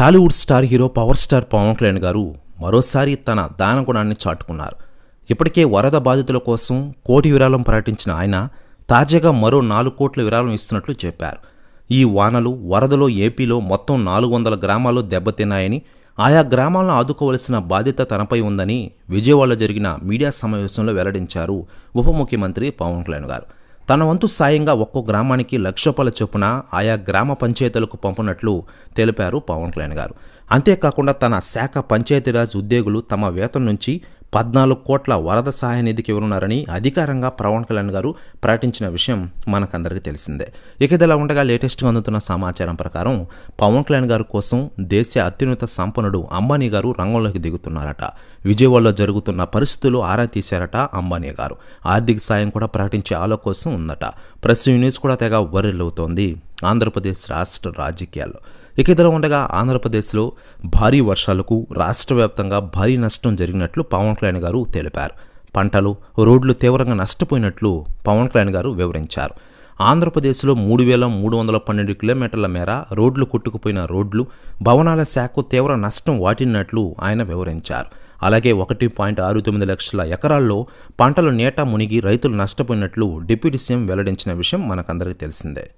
Tollywood star hero power star Pawan Kalyan గారు మరోసారి తన దానగుణాన్ని చాటుకున్నారు. ఇప్పటికే వరద బాధితుల కోసం కోటి విరాళం ప్రకటించిన ఆయన తాజాగా మరో నాలుగు కోట్ల విరాళం ఇస్తున్నట్లు చెప్పారు. ఈ వానలు వరదలో ఏపీలో మొత్తం నాలుగు వందల గ్రామాలు దెబ్బతిన్నాయని ఆయా గ్రామాలను ఆదుకోవలసిన బాధ్యత తనపై ఉందని విజయవాడలో జరిగిన మీడియా సమావేశంలో వెల్లడించారు ఉప ముఖ్యమంత్రి పవన్ కళ్యాణ్ గారు. తన వంతు సాయంగా ఒక్కో గ్రామానికి లక్ష రూపాయల చొప్పున ఆయా గ్రామ పంచాయతీలకు పంపినట్లు తెలిపారు పవన్ కళ్యాణ్ గారు. అంతేకాకుండా తన శాఖ పంచాయతీరాజ్ ఉద్యోగులు తమ వేతనం నుంచి పద్నాలుగు కోట్ల వరద సహాయ నిధికి ఇవ్వనున్నారని అధికారంగా పవన్ కళ్యాణ్ గారు ప్రకటించిన విషయం మనకందరికీ తెలిసిందే. ఇక ఇదిలా ఉండగా లేటెస్ట్గా అందుతున్న సమాచారం ప్రకారం పవన్ కళ్యాణ్ గారి కోసం దేశ అత్యున్నత సంపన్నుడు అంబానీ గారు రంగంలోకి దిగుతున్నారట. విజయవాడలో జరుగుతున్న పరిస్థితులు ఆరా తీశారట అంబానీ గారు. ఆర్థిక సాయం కూడా ప్రకటించే ఆలో కోసం ఉందట. ప్రెస్ న్యూస్ కూడా తెగ వర్రెల్లవుతోంది ఆంధ్రప్రదేశ్ రాష్ట్ర రాజకీయాల్లో. ఇక ఇదిలా ఉండగా ఆంధ్రప్రదేశ్లో భారీ వర్షాలకు రాష్ట్ర వ్యాప్తంగా భారీ నష్టం జరిగినట్లు పవన్ కళ్యాణ్ గారు తెలిపారు. పంటలు రోడ్లు తీవ్రంగా నష్టపోయినట్లు పవన్ కళ్యాణ్ గారు వివరించారు. ఆంధ్రప్రదేశ్లో మూడు వేల మూడు వందల పన్నెండు కిలోమీటర్ల మేర రోడ్లు కొట్టుకుపోయిన రోడ్లు భవనాల శాఖకు తీవ్ర నష్టం వాటిల్లినట్లు ఆయన వివరించారు. అలాగే ఒకటి పాయింట్ ఆరు తొమ్మిది లక్షల ఎకరాల్లో పంటలు నేట మునిగి రైతులు నష్టపోయినట్లు డిప్యూటీ సీఎం వెల్లడించిన విషయం మనకందరికీ తెలిసిందే.